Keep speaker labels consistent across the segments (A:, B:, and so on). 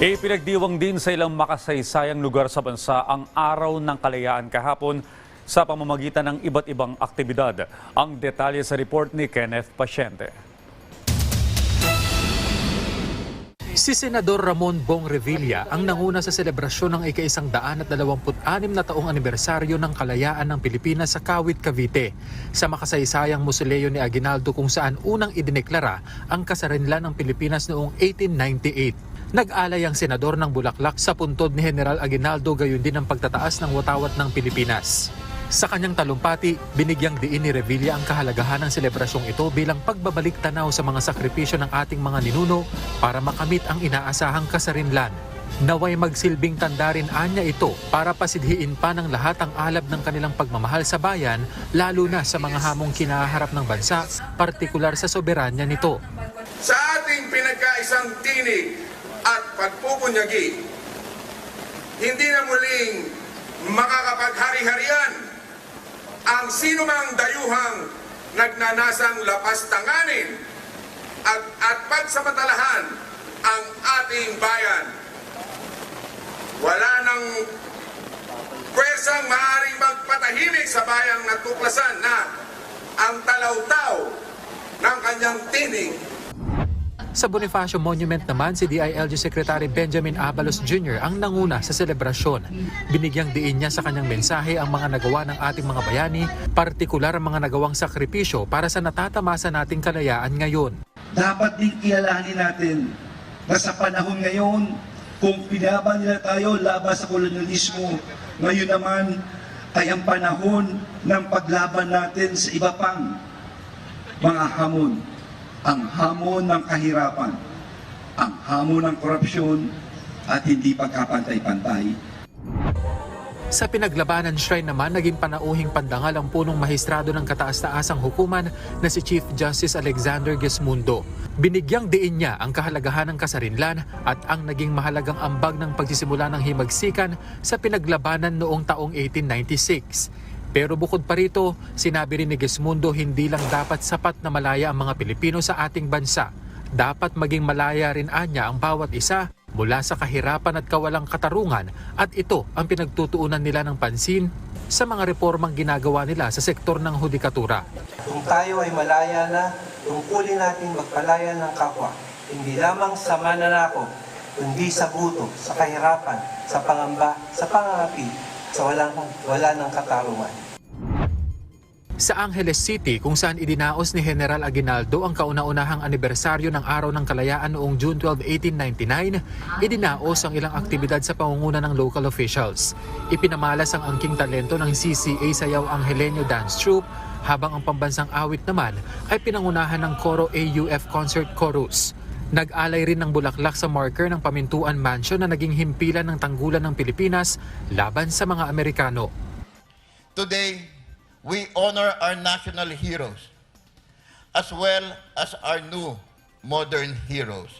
A: Ipinagdiwang din sa ilang makasaysayang lugar sa bansa ang Araw ng Kalayaan kahapon sa pamamagitan ng iba't ibang aktibidad. Ang detalye sa report ni Kenneth Pasyente.
B: Si Senador Ramon Bong Revilla ang nanguna sa selebrasyon ng ika-isang daan at dalawamput anim na taong anibersaryo ng kalayaan ng Pilipinas sa Kawit, Cavite. Sa makasaysayang musuleo ni Aguinaldo kung saan unang idineklara ang kasarinlan ng Pilipinas noong 1898. Nag-alay ang senador ng Bulaklak sa puntod ni General Aguinaldo gayon din ang pagtataas ng watawat ng Pilipinas. Sa kanyang talumpati, binigyang diin ni Revilla ang kahalagahan ng selebrasyong ito bilang pagbabalik tanaw sa mga sakripisyo ng ating mga ninuno para makamit ang inaasahang kasarinlan. Naway magsilbing tanda rin anya ito para pasidhiin pa ng lahat ang alab ng kanilang pagmamahal sa bayan, lalo na sa mga hamong kinaharap ng bansa, partikular sa soberanya nito.
C: sa ating pinagkaisang tinig at pagpupunyagi, hindi na muling makakapaghari-harian ang sinumang dayuhang nagnanasang lapas tanganin at, at pagsamantalahan ang ating bayan. Wala nang pwersang maaaring magpatahimik sa bayang natuklasan na ang talaw-taw ng kanyang tinig
B: Sa Bonifacio Monument naman, si DILG Secretary Benjamin Abalos Jr. ang nanguna sa selebrasyon. Binigyang diin niya sa kanyang mensahe ang mga nagawa ng ating mga bayani, partikular ang mga nagawang sakripisyo para sa natatamasa nating kalayaan ngayon.
D: dapat din kilalanin natin na sa panahon ngayon, kung pinaban nila tayo laban sa kolonyalismo, ngayon naman ay ang panahon ng paglaban natin sa iba pang mga hamon. Ang hamon ng kahirapan, ang hamon ng korupsyon, at hindi pagkapantay-pantay.
B: Sa pinaglabanan shrine naman, naging panauhing pandangal ang punong mahistrado ng kataas-taasang hukuman na si Chief Justice Alexander Gesmundo. Binigyang diin niya ang kahalagahan ng kasarinlan at ang naging mahalagang ambag ng pagsisimula ng himagsikan sa pinaglabanan noong taong 1896. Pero bukod pa rito, sinabi rin ni Gesmundo hindi lang dapat sapat na malaya ang mga Pilipino sa ating bansa. Dapat maging malaya rin anya ang bawat isa mula sa kahirapan at kawalang katarungan at ito ang pinagtutuunan nila ng pansin sa mga reformang ginagawa nila sa sektor ng hudikatura.
E: Kung tayo ay malaya na, tungkulin natin magpalaya ng kapwa. Hindi lamang sa mananakop, kundi sa buto, sa kahirapan, sa pangamba, sa pangangapi, sa walang, wala ng katarungan.
B: Sa Angeles City kung saan idinaos ni General Aguinaldo ang kauna-unahang anibersaryo ng Araw ng Kalayaan noong June 12, 1899, idinaos ang ilang aktibidad sa pangunguna ng local officials. Ipinamalas ang angking talento ng CCA Sayaw Angelenyo Dance Troupe habang ang pambansang awit naman ay pinangunahan ng Coro AUF Concert Chorus. Nag-alay rin ng bulaklak sa marker ng Pamintuan Mansion na naging himpilan ng tanggulan ng Pilipinas laban sa mga Amerikano.
F: Today, we honor our national heroes as well as our new modern heroes.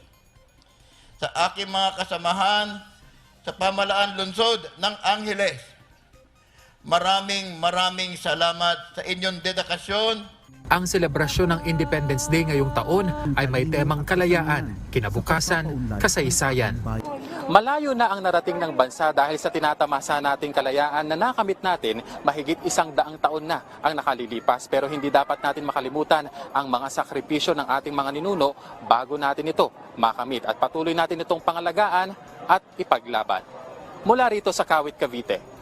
F: Sa aking mga kasamahan sa pamalaan lungsod ng Angeles, maraming maraming salamat sa inyong dedikasyon
B: Ang selebrasyon ng Independence Day ngayong taon ay may temang kalayaan, kinabukasan, kasaysayan. Malayo na ang narating ng bansa dahil sa tinatamasa nating kalayaan na nakamit natin mahigit isang daang taon na ang nakalilipas pero hindi dapat natin makalimutan ang mga sakripisyo ng ating mga ninuno bago natin ito makamit at patuloy natin itong pangalagaan at ipaglaban. Mula rito sa Kawit, Cavite,